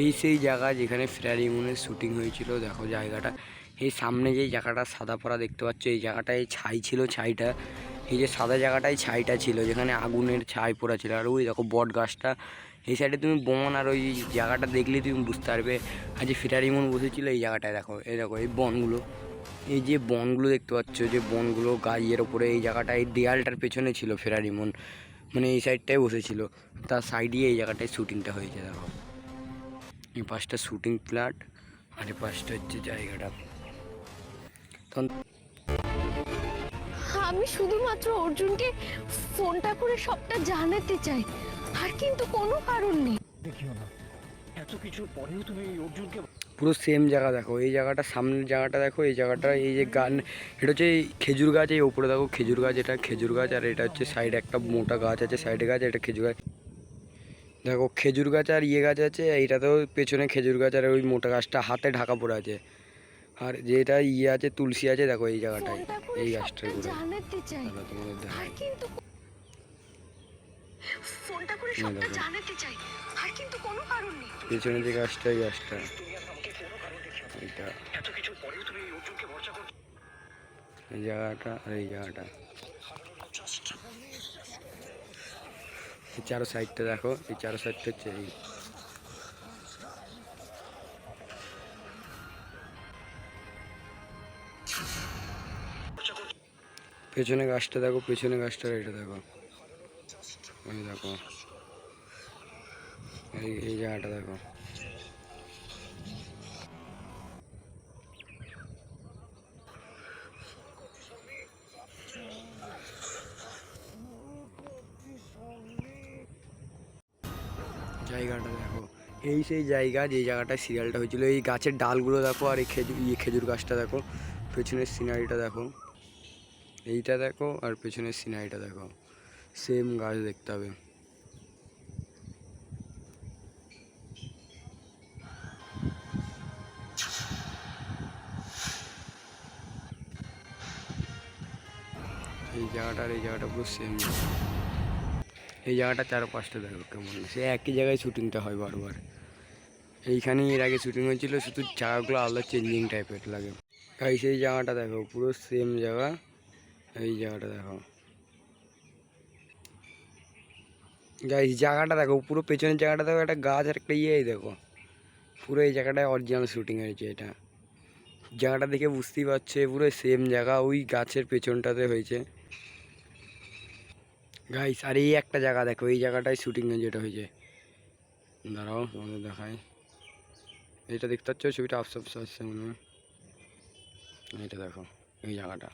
এই সেই জায়গা যেখানে ফেরারি মুনের শুটিং হয়েছিল, দেখো জায়গাটা। এই সামনে যেই জায়গাটা, সাদা পরা দেখতে পাচ্ছ, এই জায়গাটায় ছাই ছিল ছাইটা। এই যে সাদা জায়গাটায় ছাইটা ছিল, যেখানে আগুনের ছাই পড়া ছিল। আর ওই দেখো বট গাছটা, এই সাইডে তুমি বন আর ওই জায়গাটা দেখলে তুমি বুঝতে পারবে। আর যে ফেরারি মুন বসেছিল এই জায়গাটায়, দেখো, এই দেখো, এই বনগুলো। এই যে বনগুলো দেখতে পাচ্ছ, যে বনগুলো গাইয়ের ওপরে এই জায়গাটায় এই দেয়ালটার পেছনে ছিল ফেরারি মন এই সাইডটায় বসেছিল। তার সাইডে এই জায়গাটায় শ্যুটিংটা হয়েছে, দেখো। এই পাঁচটা শুটিং ফ্ল্যাট আর এই পাঁচটা হচ্ছে জায়গাটা। তখন আমি শুধুমাত্র অর্জুনকে ফোনটা করে সবটা জানাতে চাই আর কিন্তু কোনো কারণ নেই। দেখিও না। এত কিছুর পরেও তুমি অর্জুনকে পুরো সেম জায়গা দেখো এই জায়গাটা সামনের জায়গাটা দেখো এই জায়গাটা এই যে গান এটা হচ্ছে এই খেজুর গাছ এই ওপরে দেখো খেজুর গাছ এটা খেজুর গাছ আর এটা হচ্ছে সাইডে একটা মোটা গাছ আছে সাইডে গাছ এটা খেজুর গাছ। দেখো খেজুর গাছ আর ইয়ে গাছ আছে এইটাতেও পেছনে খেজুর গাছ আর ওই মোটা গাছটা হাতে ঢাকা পড়ে আছে। আর যেটা ইয়ে আছে তুলসী আছে দেখো এই জায়গাটায় এই গাছটার ঘুরে তোমাদের দেখাই। ফোনটা করে সবটা জানাতে চাই। আর কিন্তু কোনো কারণ নেই। পেছনে যে গাছটা এই গাছটা। এইটা। এত কিছুর পরেও তুমি এই অর্জুনকে ভরসা করছ এই জায়গাটা আর এই জায়গাটা। এই চারো সাইডটা দেখো, এই চারো সাইডটা হচ্ছে এই। পেছনে গাছটা দেখো, পেছনে গাছটার এটা দেখো। এই দেখো। এই জায়গাটা দেখো। জায়গাটা দেখো। এই সেই জায়গা, যে জায়গাটায় সিরিয়ালটা হয়েছিল। এই গাছের ডালগুলো দেখো আর এই খেজুর ইয়ে খেজুর গাছটা দেখো। পেছনের সিনারিটা দেখো। এইটা দেখো আর পেছনের সিনারিটা দেখো। সেম গাছ দেখতে হবে। এই জায়গাটা আর এই জায়গাটা পুরো সেম এই জায়গাটা চার পাঁচটা দেখো কেমন। সে একই জায়গায় শুটিংটা হয় বারবার। এইখানেই এর আগে শুটিং হয়েছিল, শুধু জায়গাগুলো আলাদা চেঞ্জিং টাইপের লাগে। তাই সেই জায়গাটা দেখো, পুরো সেম জায়গা। এই জায়গাটা দেখো। গাইস জায়গাটা দেখো, পুরো পেছনের জায়গাটা দেখো, একটা গাছ আর একটা ইয়েই দেখো। পুরো এই জায়গাটায় অরিজিনাল শুটিং হয়েছে এটা। জায়গাটা দেখে বুঝতেই পারছে, পুরো সেম জায়গা, ওই গাছের পেছনটাতে হয়েছে। গাইস আর এই একটা জায়গা দেখো, এই জায়গাটায় শুটিং যেটা হয়েছে। দাঁড়াও, তোমাদের দেখায় এইটা দেখতে পাচ্ছ? ছবিটা আফসা আফসা আসছে মনে হয়। এইটা দেখো, এই জায়গাটা।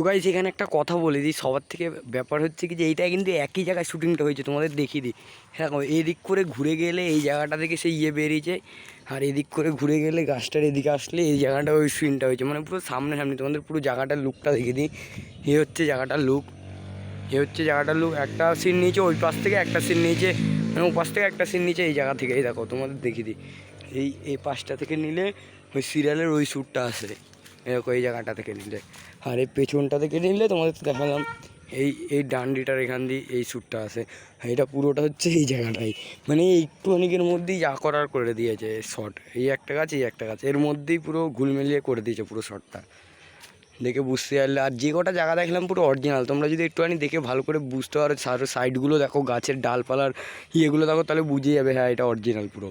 তো গাইস এখানে একটা কথা বলে দিই। সবার থেকে ব্যাপার হচ্ছে কি যে এইটা কিন্তু একই জায়গায় শুটিংটা হয়েছে, তোমাদের দেখিয়ে দিই। হ্যাঁ এদিক করে ঘুরে গেলে এই জায়গাটা থেকে সেই ইয়ে বেরিয়েছে, আর এদিক করে ঘুরে গেলে গাছটার এদিকে আসলে এই জায়গাটা ওই সিনটা হয়েছে। মানে পুরো সামনে সামনে, তোমাদের পুরো জায়গাটার লুকটা দেখিয়ে দিই। এ হচ্ছে জায়গাটার লুক এ হচ্ছে জায়গাটার লুক একটা সিন নিয়েছে, ওই পাশ থেকে একটা সিন নিয়েছে মানে ও পাশ থেকে একটা সিন নিয়েছে এই জায়গা থেকে। এই দেখো, তোমাদের দেখিয়ে দিই। এই এই পাশটা থেকে নিলে ওই সিরিয়ালের ওই শ্যুটটা আসে। এরকম এই জায়গাটা থেকে নিলে। আর এই পেছনটাতে কেটে নিলে তোমাদের দেখালাম। এই এই ডান্ডিটার এখান দিয়ে এই শ্যুটটা আসে এটা পুরোটা হচ্ছে এই জায়গাটাই। মানে একটুখানিকের মধ্যেই যা করার করে দিয়েছে শট এই একটা গাছ, এই একটা গাছ। এর মধ্যেই পুরো ঘুলমেলিয়ে করে দিয়েছে পুরো শটটা দেখে বুঝতে পারলে। আর যে কটা জায়গা দেখলাম পুরো অরিজিনাল তোমরা যদি একটুখানি দেখে ভালো করে বুঝতে পারো সাইডগুলো দেখো, গাছের ডালপালার ইয়েগুলো দেখো, তাহলে বুঝে যাবে হ্যাঁ এটা অরিজিনাল পুরো।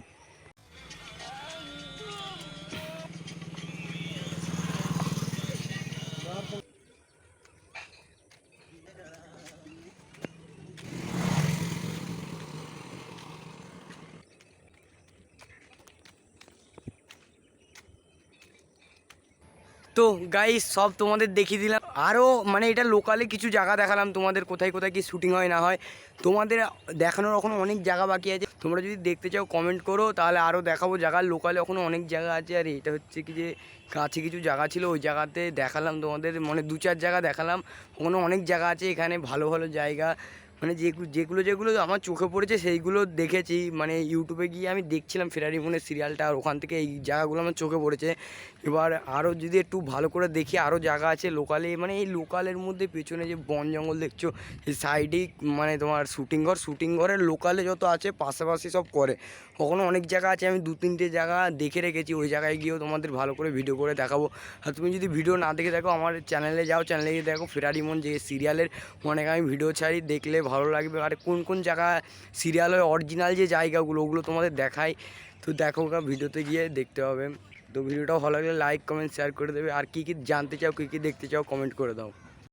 তো গাইস সব তোমাদের দেখিয়ে দিলাম। আরও মানে এটা লোকালে কিছু জায়গা দেখালাম তোমাদের, কোথায় কোথায় কি শুটিং হয় না হয়। তোমাদের দেখানোর এখনও অনেক জায়গা বাকি আছে। তোমরা যদি দেখতে চাও কমেন্ট করো, তাহলে আরও দেখাবো জায়গা। লোকালে এখনও অনেক জায়গা আছে। আর এটা হচ্ছে কি যে, কাছে কিছু জায়গা ছিল, ওই জায়গাতে দেখালাম তোমাদের মানে দু চার জায়গা দেখালাম। ওখানে অনেক জায়গা আছে, এখানে ভালো ভালো জায়গা। মানে যেগুলো যেগুলো আমার চোখে পড়েছে, সেইগুলো দেখেছি। মানে ইউটিউবে গিয়ে আমি দেখছিলাম, ফেরারি মনের সিরিয়ালটা আর ওখান থেকে এই জায়গাগুলো আমার চোখে পড়েছে। এবার আরও যদি একটু ভালো করে দেখি আরও জায়গা আছে লোকালে মানে এই লোকালের মধ্যে পেছনে যে বন জঙ্গল দেখছ, এই সাইডেই মানে তোমার শুটিং ঘর শুটিং ঘরের লোকালে যত আছে পাশাপাশি সব করে। ওখানে অনেক জায়গা আছে, আমি দু তিনটে জায়গা দেখে রেখেছি, ওই জায়গায় গিয়েও তোমাদের ভালো করে ভিডিও করে দেখাবো। আর তুমি যদি ভিডিও না দেখে দেখো আমার চ্যানেলে যাও চ্যানেলে গিয়ে দেখো ফেরারি মন যে সিরিয়ালের অনেক আমি ভিডিও ছাড়ি, দেখলে ভালো লাগবে। আর কোন কোন জায়গা সিরিয়ালের অরিজিনাল যে জায়গাগুলো, ওগুলো তোমাদের দেখাই। তো দেখো ভিডিওতে গিয়ে দেখতে হবে তো ভিডিওটা ভালো লাগলে লাইক কমেন্ট শেয়ার করে দেবে। আর কী কী জানতে চাও, কী কী দেখতে চাও কমেন্ট করে দাও।